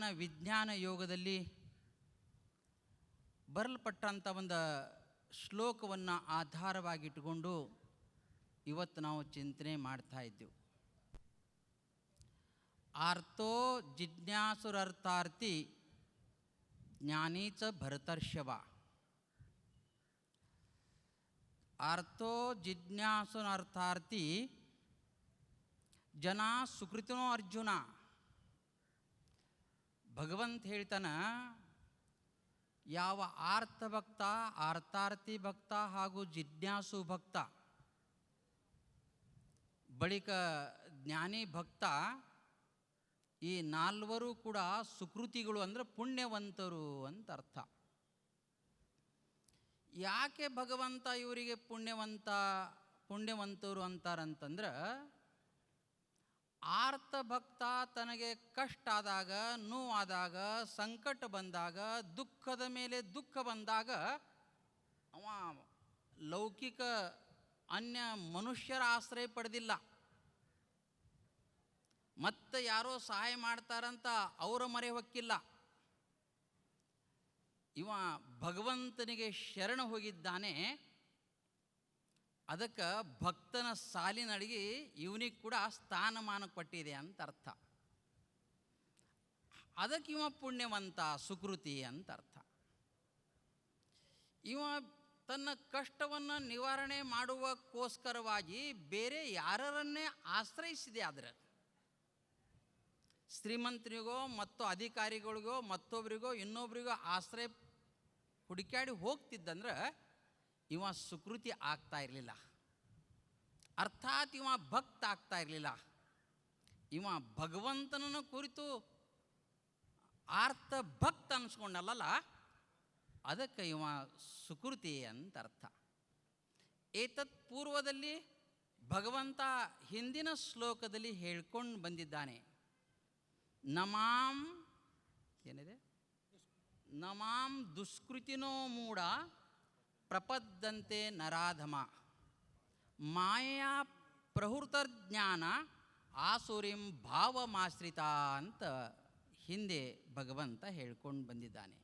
ಜ್ಞಾನ ವಿಜ್ಞಾನ ಯೋಗದಲ್ಲಿ ಬರಲ್ಪಟ್ಟಂಥ ಒಂದು ಶ್ಲೋಕವನ್ನು ಆಧಾರವಾಗಿಟ್ಟುಕೊಂಡು ಇವತ್ತು ನಾವು ಚಿಂತನೆ ಮಾಡ್ತಾ ಇದ್ದೆವು. ಆರ್ತೋ ಜಿಜ್ಞಾಸುರರ್ಥಾರ್ಥಿ ಜ್ಞಾನೀಚ ಭರತರ್ಷವ. ಅರ್ಥೋ ಜಿಜ್ಞಾಸುನರ್ಥಾರ್ಥಿ ಜನ ಸುಕೃತಿನೋ ಅರ್ಜುನ. ಭಗವಂತ ಹೇಳ್ತಾನ, ಯಾವ ಆರ್ಥ ಭಕ್ತ ಆರ್ಥಾರ್ಥಿ ಭಕ್ತ ಹಾಗೂ ಜಿಜ್ಞಾಸು ಭಕ್ತ, ಬಳಿಕ ಜ್ಞಾನಿ ಭಕ್ತ, ಈ ನಾಲ್ವರು ಕೂಡ ಸುಕೃತಿಗಳು ಅಂದರೆ ಪುಣ್ಯವಂತರು ಅಂತ ಅರ್ಥ. ಯಾಕೆ ಭಗವಂತ ಇವರಿಗೆ ಪುಣ್ಯವಂತ, ಪುಣ್ಯವಂತರು ಅಂತಾರಂತಂದ್ರೆ ಆರ್ತ ಭಕ್ತ ತನಗೆ ಕಷ್ಟ ಆದಾಗ ನೋವಾದಾಗ, ಸಂಕಟ ಬಂದಾಗ, ದುಃಖದ ಮೇಲೆ ದುಃಖ ಬಂದಾಗ, ಅವ ಲೌಕಿಕ ಅನ್ಯ ಮನುಷ್ಯರ ಆಶ್ರಯ ಪಡೆದಿಲ್ಲ. ಮತ್ತೆ ಯಾರೋ ಸಹಾಯ ಮಾಡ್ತಾರಂತ ಅವರ ಮರೆ ಹೊಕ್ಕಿಲ್ಲ. ಇವ ಭಗವಂತನಿಗೆ ಶರಣ ಹೋಗಿದ್ದಾನೆ. ಅದಕ್ಕೆ ಭಕ್ತನ ಸಾಲಿನಡಿಗೆ ಇವನಿಗೆ ಕೂಡ ಸ್ಥಾನಮಾನ ಕೊಟ್ಟಿದೆ ಅಂತ ಅರ್ಥ. ಅದಕ್ಕೆ ಇವ ಪುಣ್ಯವಂತ ಸುಕೃತಿ ಅಂತ ಅರ್ಥ. ಇವ ತನ್ನ ಕಷ್ಟವನ್ನು ನಿವಾರಣೆ ಮಾಡುವಕ್ಕೋಸ್ಕರವಾಗಿ ಬೇರೆ ಯಾರನ್ನೇ ಆಶ್ರಯಿಸಿದೆ ಆದರೆ. ಶ್ರೀಮಂತರಿಗೋ ಮತ್ತು ಅಧಿಕಾರಿಗಳಿಗೋ ಮತ್ತೊಬ್ಬರಿಗೋ ಇನ್ನೊಬ್ರಿಗೋ ಆಶ್ರಯ ಹುಡುಕಾಡಿ ಹೋಗ್ತಿದ್ದಂದ್ರೆ ಇವ ಸುಕೃತಿ ಆಗ್ತಾ ಇರಲಿಲ್ಲ. ಅರ್ಥಾತ್ ಇವ ಭಕ್ತ ಆಗ್ತಾ ಇರಲಿಲ್ಲ. ಇವ ಭಗವಂತನನ್ನು ಕುರಿತು ಆರ್ಥ ಭಕ್ತ ಅನ್ಸ್ಕೊಂಡಲ್ಲ ಅದಕ್ಕೆ ಇವ ಸುಕೃತಿ ಅಂತ ಅರ್ಥ. ಏತತ್ ಪೂರ್ವದಲ್ಲಿ ಭಗವಂತ ಹಿಂದಿನ ಶ್ಲೋಕದಲ್ಲಿ ಹೇಳ್ಕೊಂಡು ಬಂದಿದ್ದಾನೆ. ನಮಾಂ, ಏನಿದೆ? ನಮಾಂ ದುಷ್ಕೃತಿನೋ ಮೂಢ ಪ್ರಪದ್ದಂತೆ ನರಾಧಮ. ಮಾಯಾ ಪ್ರಹೃತಜ್ಞಾನ ಆಸುರಿಂ ಭಾವಮಾಶ್ರಿತ ಅಂತ ಹಿಂದೆ ಭಗವಂತ ಹೇಳ್ಕೊಂಡು ಬಂದಿದ್ದಾನೆ.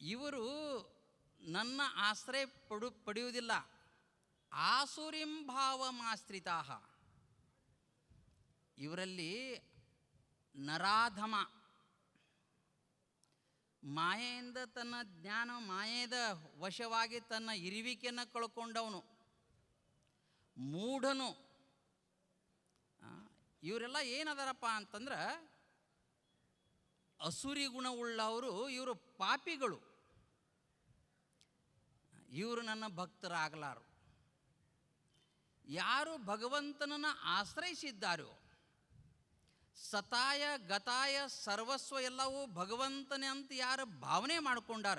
ಇವರು ನನ್ನ ಆಶ್ರಯ ಪಡು, ಪಡೆಯುವುದಿಲ್ಲ. ಆಸುರಿಂ ಭಾವಮಾಶ್ರಿತಾ. ಇವರಲ್ಲಿ ನರಾಧಮ ಮಾಯೆಯಿಂದ ತನ್ನ ಜ್ಞಾನ, ಮಾಯೆದ ವಶವಾಗಿ ತನ್ನ ಇರುವಿಕೆಯನ್ನು ಕಳ್ಕೊಂಡವನು. ಮೂಢನು. ಇವರೆಲ್ಲ ಏನದಾರಪ್ಪ ಅಂತಂದ್ರೆ ಅಸುರಿ ಗುಣವುಳ್ಳವರು ಇವರು ಪಾಪಿಗಳು. ಇವರು ನನ್ನ ಭಕ್ತರಾಗಲಾರು. ಯಾರು ಭಗವಂತನನ್ನು ಆಶ್ರಯಿಸಿದ್ದಾರೋ ಸತಾಯ ಗತಾಯ ಸರ್ವಸ್ವ ಎಲ್ಲವೂ ಭಗವಂತನೇ ಅಂತ ಯಾರು ಭಾವನೆ ಮಾಡಿಕೊಂಡಾರ?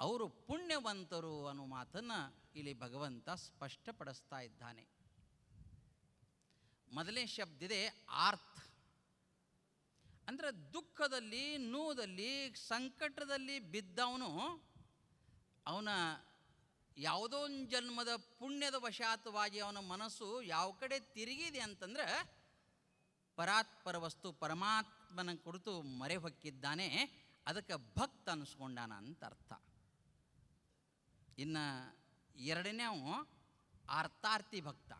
ಅವರು ಪುಣ್ಯವಂತರು ಅನ್ನೋ ಮಾತನ್ನು ಇಲ್ಲಿ ಭಗವಂತ ಸ್ಪಷ್ಟಪಡಿಸ್ತಾ ಇದ್ದಾನೆ. ಮೊದಲನೇ ಶಬ್ದ ಇದೆ ಆರ್ತ್ ಅಂದರೆ ದುಃಖದಲ್ಲಿ, ನೋದಲ್ಲಿ, ಸಂಕಟದಲ್ಲಿ ಬಿದ್ದವನು ಅವನ ಯಾವುದೋ ಒಂದು ಜನ್ಮದ ಪುಣ್ಯದ ವಶಾತವಾಗಿ ಅವನ ಮನಸ್ಸು ಯಾವ ಕಡೆ ತಿರುಗಿದೆ ಅಂತಂದ್ರೆ ಪರಾತ್ಪರ ವಸ್ತು ಪರಮಾತ್ಮನ ಕುರಿತು ಮರೆ ಹೊಕ್ಕಿದ್ದಾನೆ ಅದಕ್ಕೆ ಭಕ್ತ ಅನಿಸ್ಕೊಂಡಾನ ಅಂತ ಅರ್ಥ. ಇನ್ನು ಎರಡನೇವು ಅರ್ಥಾರ್ಥಿ ಭಕ್ತ.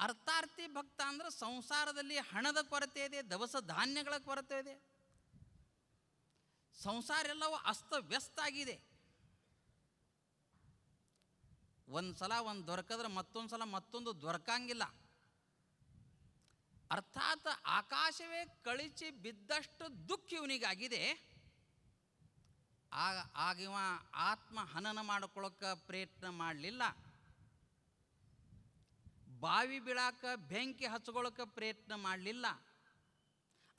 ಅರ್ಥಾರ್ಥಿ ಭಕ್ತ ಅಂದ್ರೆ ಸಂಸಾರದಲ್ಲಿ ಹಣದ ಕೊರತೆ ಇದೆ, ದವಸ ಧಾನ್ಯಗಳ ಕೊರತೆ ಇದೆ. ಸಂಸಾರ ಎಲ್ಲವೂ ಅಸ್ತವ್ಯಸ್ತ ಆಗಿದೆ. ಒಂದು ಸಲ ಒಂದು ದೊರಕಿದ್ರೆ ಮತ್ತೊಂದು ಸಲ ಮತ್ತೊಂದು ದೊರಕಂಗಿಲ್ಲ. ಅರ್ಥಾತ್ ಆಕಾಶವೇ ಕಳಿಚಿ ಬಿದ್ದಷ್ಟು ದುಃಖ ಇವನಿಗಾಗಿದೆ. ಆಗ ಆಗಿವ ಆತ್ಮ ಹನನ ಮಾಡ್ಕೊಳ್ಳೋಕೆ ಪ್ರಯತ್ನ ಮಾಡಲಿಲ್ಲ. ಬಾವಿ ಬೀಳಾಕ ಬೆಂಕಿ ಹಚ್ಕೊಳ್ಳೋಕೆ ಪ್ರಯತ್ನ ಮಾಡಲಿಲ್ಲ.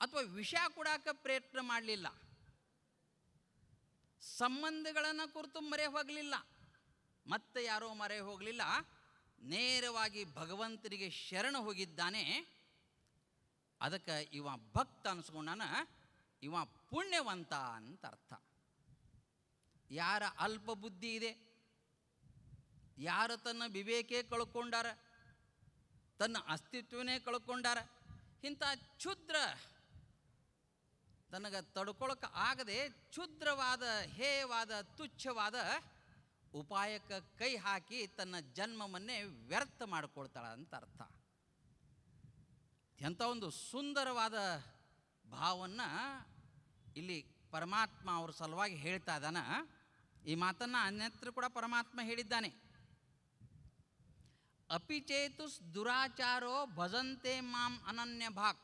ಅಥವಾ ವಿಷ ಕೊಡಾಕ ಪ್ರಯತ್ನ ಮಾಡಲಿಲ್ಲ. ಸಂಬಂಧಗಳನ್ನು ಕುರಿತು ಮರೆ ಹೋಗಲಿಲ್ಲ. ಮತ್ತೆ ಯಾರೋ ಮರೆ ಹೋಗಲಿಲ್ಲ. ನೇರವಾಗಿ ಭಗವಂತನಿಗೆ ಶರಣ ಹೋಗಿದ್ದಾನೆ. ಅದಕ್ಕೆ ಇವ ಭಕ್ತ ಅನ್ಸ್ಕೊಂಡಾನ, ಇವ ಪುಣ್ಯವಂತ ಅಂತ ಅರ್ಥ. ಯಾರ ಅಲ್ಪ ಬುದ್ಧಿ ಇದೆ, ಯಾರು ತನ್ನ ವಿವೇಕೆ ಕಳ್ಕೊಂಡಾರ, ತನ್ನ ಅಸ್ತಿತ್ವನೇ ಕಳ್ಕೊಂಡಾರ, ಇಂಥ ಕ್ಷುದ್ರ ತನಗೆ ತಡ್ಕೊಳಕ್ಕೆ ಆಗದೆ ಕ್ಷುದ್ರವಾದ, ಹೇಯವಾದ, ತುಚ್ಛವಾದ ಉಪಾಯಕ್ಕೆ ಕೈ ಹಾಕಿ ತನ್ನ ಜನ್ಮವನ್ನೇ ವ್ಯರ್ಥ ಮಾಡಿಕೊಳ್ತಾಳ ಅಂತ ಅರ್ಥ. ಎಂಥ ಒಂದು ಸುಂದರವಾದ ಭಾವವನ್ನು ಇಲ್ಲಿ ಪರಮಾತ್ಮ ಅವ್ರ ಸಲುವಾಗಿ ಹೇಳ್ತಾ ಇದ್ದಾನ. ಈ ಮಾತನ್ನು ಅನ್ಯತ್ರ ಕೂಡ ಪರಮಾತ್ಮ ಹೇಳಿದ್ದಾನೆ. ಅಪಿಚೇತುಸ್ ದುರಾಚಾರೋ ಭಜಂತೆ ಮಾಂ ಅನನ್ಯ ಭಾಕ್.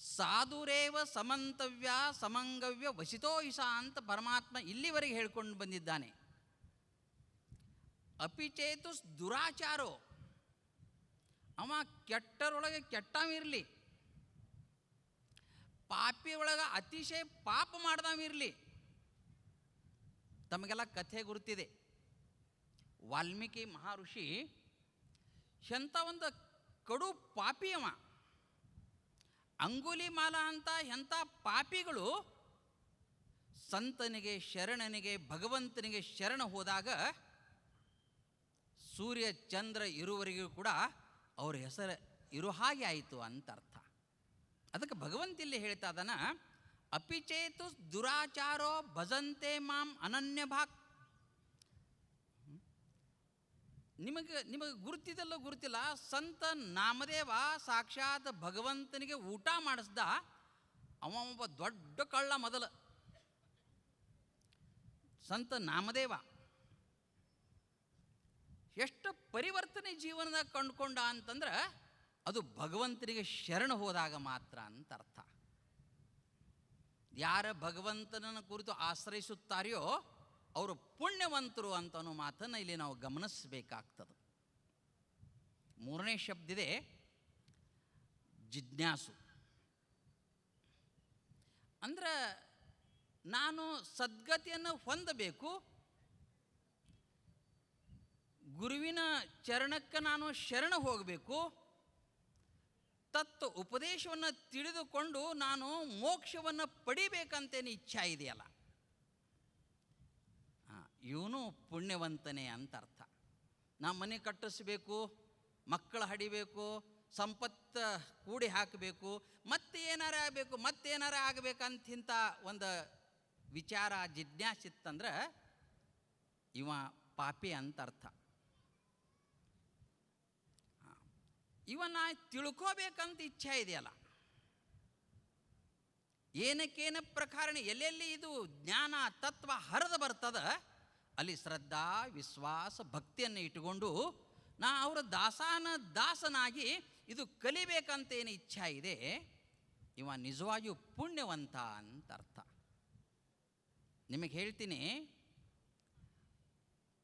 ಸಾಧುರೇವ ಸಮಂತವ್ಯ ಸಮಂಗವ್ಯ ವಸಿತೋ ಇಷಾ ಅಂತ ಪರಮಾತ್ಮ ಇಲ್ಲಿವರೆಗೆ ಹೇಳ್ಕೊಂಡು ಬಂದಿದ್ದಾನೆ. ಅಪಿಚೇತುಸ್ ದುರಾಚಾರೋ ಅವ ಕೆಟ್ಟರೊಳಗೆ ಕೆಟ್ಟವಿರಲಿ ಪಾಪಿ ಒಳಗೆ ಅತಿಶಯ ಪಾಪ ಮಾಡ್ದವಿರಲಿ ತಮಗೆಲ್ಲ ಕಥೆ ಗುರುತಿದೆ. ವಾಲ್ಮೀಕಿ ಮಹರ್ಷಿ ಎಂಥ ಒಂದು ಕಡು ಪಾಪಿ ಅವ. ಅಂಗುಲಿ ಮಾಲ ಅಂತ ಎಂಥ ಪಾಪಿಗಳು ಸಂತನಿಗೆ ಶರಣನಿಗೆ ಭಗವಂತನಿಗೆ ಶರಣ ಹೋದಾಗ ಸೂರ್ಯ ಚಂದ್ರ ಇರುವರಿಗೂ ಕೂಡ ಅವ್ರ ಹೆಸರು ಇರೋ ಹಾಗೆ ಆಯಿತು ಅಂತ ಅರ್ಥ ಅದಕ್ಕೆ ಭಗವಂತ ಇಲ್ಲಿ ಹೇಳ್ತಾ ಅದನ ಅಪಿಚೇತು ದುರಾಚಾರೋ ಭಜಂತೆ ಮಾಂ ಅನನ್ಯ ಭಾಕ್. ನಿಮಗೆ ನಿಮಗೆ ಗುರುತಿದಲ್ಲೋ ಗುರುತಿಲ್ಲ, ಸಂತ ನಾಮದೇವ ಸಾಕ್ಷಾತ್ ಭಗವಂತನಿಗೆ ಊಟ ಮಾಡಿಸ್ದ, ಅವ ಒಬ್ಬ ದೊಡ್ಡ ಕಳ್ಳ ಮೊದಲ. ಸಂತ ನಾಮದೇವ. ಎಷ್ಟು ಪರಿವರ್ತನೆ ಜೀವನದಾಗ ಕಂಡುಕೊಂಡ ಅಂತಂದ್ರೆ ಅದು ಭಗವಂತನಿಗೆ ಶರಣ ಹೋದಾಗ ಮಾತ್ರ ಅಂತ ಅರ್ಥ. ಯಾರ ಭಗವಂತನನ್ನು ಕುರಿತು ಆಶ್ರಯಿಸುತ್ತಾರೆಯೋ ಅವರು ಪುಣ್ಯವಂತರು ಅಂತನೋ ಮಾತನ್ನ ಇಲ್ಲಿ ನಾವು ಗಮನಿಸಬೇಕಾಗ್ತದೆ. ಮೂರನೇ ಶಬ್ದಿದೆ ಜಿಜ್ಞಾಸು. ಅಂದ್ರೆ ನಾನು ಸದ್ಗತಿಯನ್ನು ಹೊಂದಬೇಕು ಗುರುವಿನ ಚರಣಕ್ಕೆ ನಾನು ಶರಣ ಹೋಗಬೇಕು ತತ್ವ ಉಪದೇಶವನ್ನು ತಿಳಿದುಕೊಂಡು ನಾನು ಮೋಕ್ಷವನ್ನು ಪಡಿಬೇಕಂತೇನು ಇಚ್ಛಾ ಇದೆಯಲ್ಲ? ಇವನು ಪುಣ್ಯವಂತನೇ ಅಂತ ಅರ್ಥ. ನಾ ಮನೆ ಕಟ್ಟಿಸ್ಬೇಕು, ಮಕ್ಕಳು ಹಡಿಬೇಕು, ಸಂಪತ್ತು ಕೂಡಿ ಹಾಕಬೇಕು, ಮತ್ತೆ ಏನಾರ ಆಗಬೇಕು ಮತ್ತೇನಾರ ಆಗಬೇಕಂತಿಂತ ಒಂದು ವಿಚಾರ, ಜಿಜ್ಞಾಸಿತ್ತಂದ್ರೆ ಇವ ಪಾಪಿ ಅಂತ ಅರ್ಥ. ಇವನ್ನ ತಿಳ್ಕೋಬೇಕಂತ ಇಚ್ಛೆ ಇದೆಯಲ್ಲ. ಏನಕ್ಕೇನ ಪ್ರಕಾರಣ ಎಲ್ಲೆಲ್ಲಿ ಇದು ಜ್ಞಾನ ತತ್ವ ಹರಿದು ಬರ್ತದ, ಅಲ್ಲಿ ಶ್ರದ್ಧಾ, ವಿಶ್ವಾಸ, ಭಕ್ತಿಯನ್ನು ಇಟ್ಟುಕೊಂಡು ನಾ ಅವರ ದಾಸಾನ ದಾಸನಾಗಿ ಇದು ಕಲಿಬೇಕಂತ ಏನು ಇಚ್ಛಾ ಇದೆ, ಇವ ನಿಜವಾಗಿಯೂ ಪುಣ್ಯವಂತ ಅಂತ ಅರ್ಥ. ನಿಮಗೆ ಹೇಳ್ತೀನಿ,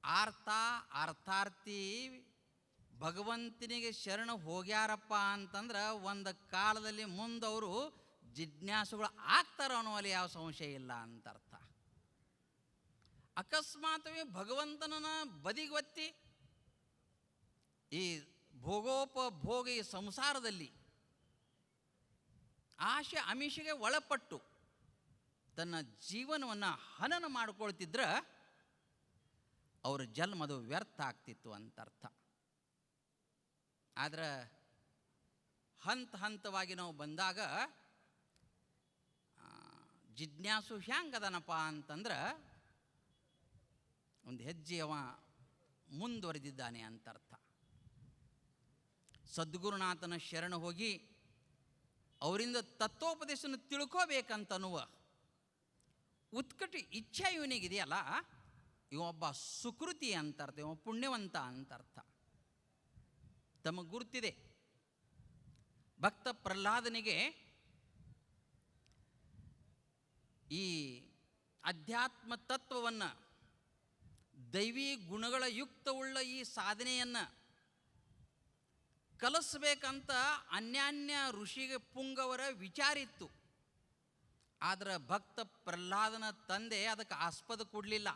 ಆರ್ಥ, ಅರ್ಥಾರ್ಥಿ ಭಗವಂತನಿಗೆ ಶರಣ ಹೋಗ್ಯಾರಪ್ಪ ಅಂತಂದ್ರೆ ಒಂದು ಕಾಲದಲ್ಲಿ ಮುಂದವರು ಜಿಜ್ಞಾಸುಗಳು ಆಗ್ತಾರ ಅನ್ನೋಲ್ಲಿ ಯಾವ ಸಂಶಯ ಇಲ್ಲ ಅಂತ ಅರ್ಥ. ಅಕಸ್ಮಾತ್ವೇ ಭಗವಂತನನ್ನ ಬದಿಗೊತ್ತಿ ಈ ಭೋಗೋಪಭೋಗ ಈ ಸಂಸಾರದಲ್ಲಿ ಆಶೆ ಅಮಿಷಿಗೆ ಒಳಪಟ್ಟು ತನ್ನ ಜೀವನವನ್ನು ಹನನ ಮಾಡಿಕೊಳ್ತಿದ್ರೆ ಅವ್ರ ಜನ್ಮದು ವ್ಯರ್ಥ ಆಗ್ತಿತ್ತು ಅಂತ ಅರ್ಥ. ಆದ್ರೆ ಹಂತ ಹಂತವಾಗಿ ನಾವು ಬಂದಾಗ ಜಿಜ್ಞಾಸು ಹ್ಯಾಂಗದನಪ್ಪ ಅಂತಂದ್ರೆ, ಒಂದು ಹೆಜ್ಜೆ ಅವ ಮುಂದುವರೆದಿದ್ದಾನೆ ಅಂತ ಅರ್ಥ ಸದ್ಗುರುನಾಥನ ಶರಣ ಹೋಗಿ ಅವರಿಂದ ತತ್ವೋಪದೇಶನ ತಿಳ್ಕೋಬೇಕಂತನ್ನುವ ಉತ್ಕಟ ಇಚ್ಛೆ ಇವನಿಗಿದೆಯಲ್ಲ ಇವೊಬ್ಬ ಸುಕೃತಿ ಅಂತ ಅರ್ಥ ಇವ ಪುಣ್ಯವಂತ ಅಂತ ಅರ್ಥ ತಮಗೆ ಗುರುತಿದೆ. ಭಕ್ತ ಪ್ರಹ್ಲಾದನಿಗೆ ಈ ಅಧ್ಯಾತ್ಮ ತತ್ವವನ್ನು, ದೈವಿ ಗುಣಗಳ ಯುಕ್ತವುಳ್ಳ ಈ ಸಾಧನೆಯನ್ನು ಕಲಿಸ್ಬೇಕಂತ ಅನ್ಯಾನ್ಯ ಋಷಿಗೆ ಪುಂಗವರ ವಿಚಾರ ಇತ್ತು. ಆದ್ರೆ ಭಕ್ತ ಪ್ರಹ್ಲಾದನ ತಂದೆ ಅದಕ್ಕೆ ಆಸ್ಪದ ಕೊಡಲಿಲ್ಲ.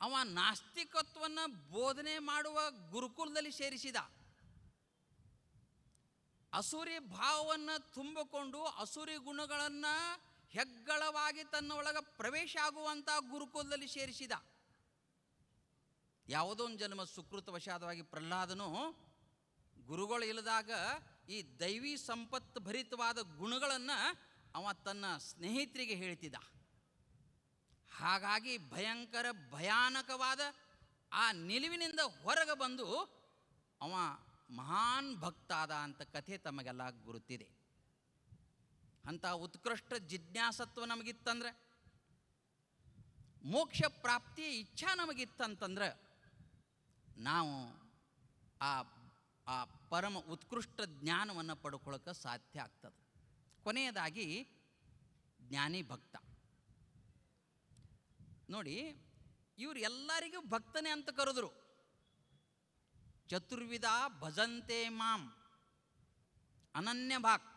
ಅವ ನಾಸ್ತಿಕತ್ವವನ್ನು ಬೋಧನೆ ಮಾಡುವ ಗುರುಕುಲದಲ್ಲಿ ಸೇರಿಸಿದ. ಅಸುರಿ ಭಾವವನ್ನು ತುಂಬಿಕೊಂಡು ಅಸುರಿ ಗುಣಗಳನ್ನು ಹೆಗ್ಗಳವಾಗಿ ತನ್ನ ಒಳಗೆ ಪ್ರವೇಶ ಆಗುವಂಥ ಗುರುಕುಲದಲ್ಲಿ ಸೇರಿಸಿದ. ಯಾವುದೋ ಒಂದು ಜನ್ಮ ಸುಕೃತವಶಾದವಾಗಿ ಪ್ರಹ್ಲಾದನು ಗುರುಗಳು ಇಲ್ಲದಾಗ ಈ ದೈವಿ ಸಂಪತ್ತು ಭರಿತವಾದ ಗುಣಗಳನ್ನು ಅವ ತನ್ನ ಸ್ನೇಹಿತರಿಗೆ ಹೇಳ್ತಿದ್ದ. ಹಾಗಾಗಿ ಭಯಂಕರ ಭಯಾನಕವಾದ ಆ ನಿಲುವಿನಿಂದ ಹೊರಗೆ ಬಂದು ಅವ ಮಹಾನ್ ಭಕ್ತಾದ ಅಂತ ಕಥೆ ತಮಗೆಲ್ಲ ಗುರುತಿದೆ. ಅಂಥ ಉತ್ಕೃಷ್ಟ ಜಿಜ್ಞಾಸತ್ವ ನಮಗಿತ್ತಂದ್ರೆ, ಮೋಕ್ಷ ಪ್ರಾಪ್ತಿಯ ಇಚ್ಛಾ ನಮಗಿತ್ತಂತಂದ್ರೆ, ನಾವು ಆ ಆ ಪರಮ ಉತ್ಕೃಷ್ಟ ಜ್ಞಾನವನ್ನು ಪಡ್ಕೊಳ್ಳೋಕೆ ಸಾಧ್ಯ ಆಗ್ತದೆ. ಕೊನೆಯದಾಗಿ ಜ್ಞಾನಿ ಭಕ್ತ. ನೋಡಿ, ಇವರು ಎಲ್ಲರಿಗೂ ಭಕ್ತನೇ ಅಂತ ಕರೆದ್ರು. ಚತುರ್ವಿಧ ಭಜಂತೆ ಮಾಂ ಅನನ್ಯ ಭಾಕ್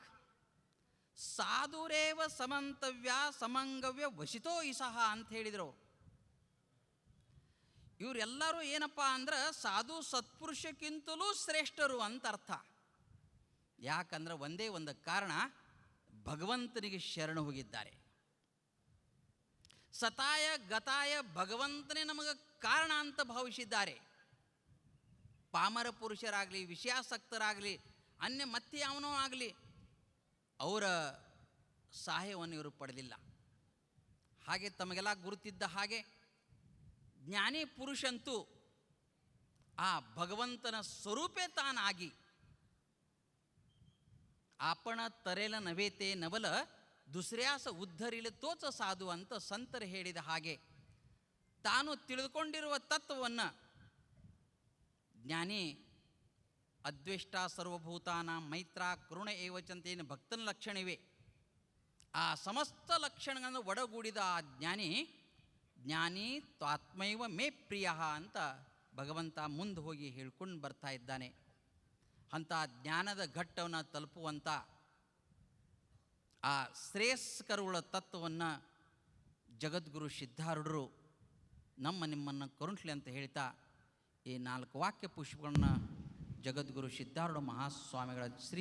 ಸಾಧುರೇವ ಸಮಂತವ್ಯ ಸಮಂಗವ್ಯ ವಶಿತೋ ಇಸಹ ಅಂತ ಹೇಳಿದರು. ಇವರೆಲ್ಲರೂ ಏನಪ್ಪ ಅಂದ್ರೆ ಸಾಧು ಸತ್ಪುರುಷಕ್ಕಿಂತಲೂ ಶ್ರೇಷ್ಠರು ಅಂತ ಅರ್ಥ. ಯಾಕಂದ್ರೆ ಒಂದೇ ಒಂದು ಕಾರಣ, ಭಗವಂತನಿಗೆ ಶರಣ ಹೋಗಿದ್ದಾರೆ. ಸತಾಯ ಗತಾಯ ಭಗವಂತನೇ ನಮಗೆ ಕಾರಣ ಅಂತ ಭಾವಿಸಿದ್ದಾರೆ. ಪಾಮರ ಪುರುಷರಾಗಲಿ, ವಿಷಯಾಸಕ್ತರಾಗಲಿ, ಅನ್ಯ ಮತ್ತೆ ಯಾವನೋ ಆಗಲಿ, ಅವರ ಸಹಾಯವನ್ನು ಇವರು ಪಡೆದಿಲ್ಲ. ಹಾಗೆ ತಮಗೆಲ್ಲ ಗುರುತಿದ್ದ ಹಾಗೆ ಜ್ಞಾನಿ ಪುರುಷಂತೂ ಆ ಭಗವಂತನ ಸ್ವರೂಪೇ ತಾನಾಗಿ, ಆಪಣ ತರೆಲ ನವೇತೆ ನವಲ ದುಸ್ರ್ಯಾಸ ಉದ್ಧರಿಲೆ ತೋಚ ಸಾಧು ಅಂತ ಸಂತರು ಹೇಳಿದ ಹಾಗೆ ತಾನು ತಿಳಿದುಕೊಂಡಿರುವ ತತ್ವವನ್ನು ಜ್ಞಾನಿ ಅದ್ವೇಷ್ಟ ಸರ್ವಭೂತಾನ ಮೈತ್ರ ಕರುಣ ಏವಚಂತೇನ ಭಕ್ತನ ಲಕ್ಷಣವೇ. ಆ ಸಮಸ್ತ ಲಕ್ಷಣಗಳನ್ನು ಒಡಗೂಡಿದ ಆ ಜ್ಞಾನಿ ಜ್ಞಾನಿ ತ್ವಾತ್ಮೈವ ಮೇ ಪ್ರಿಯ ಅಂತ ಭಗವಂತ ಮುಂದೆ ಹೋಗಿ ಹೇಳ್ಕೊಂಡು ಬರ್ತಾ ಇದ್ದಾನೆ. ಅಂಥ ಜ್ಞಾನದ ಘಟ್ಟವನ್ನು ತಲುಪುವಂಥ ಆ ಶ್ರೇಯಸ್ಕರುಗಳ ತತ್ವವನ್ನು ಜಗದ್ಗುರು ಸಿದ್ಧಾರೂಢರು ನಮ್ಮ ನಿಮ್ಮನ್ನು ಕರುಣಿಸ್ಲಿ ಅಂತ ಹೇಳ್ತಾ ಈ ನಾಲ್ಕು ವಾಕ್ಯ ಪುಷ್ಪಗಳನ್ನು ಜಗದ್ಗುರು ಸಿದ್ಧಾರೂಢ ಮಹಾಸ್ವಾಮಿಗಳ ಶ್ರೀ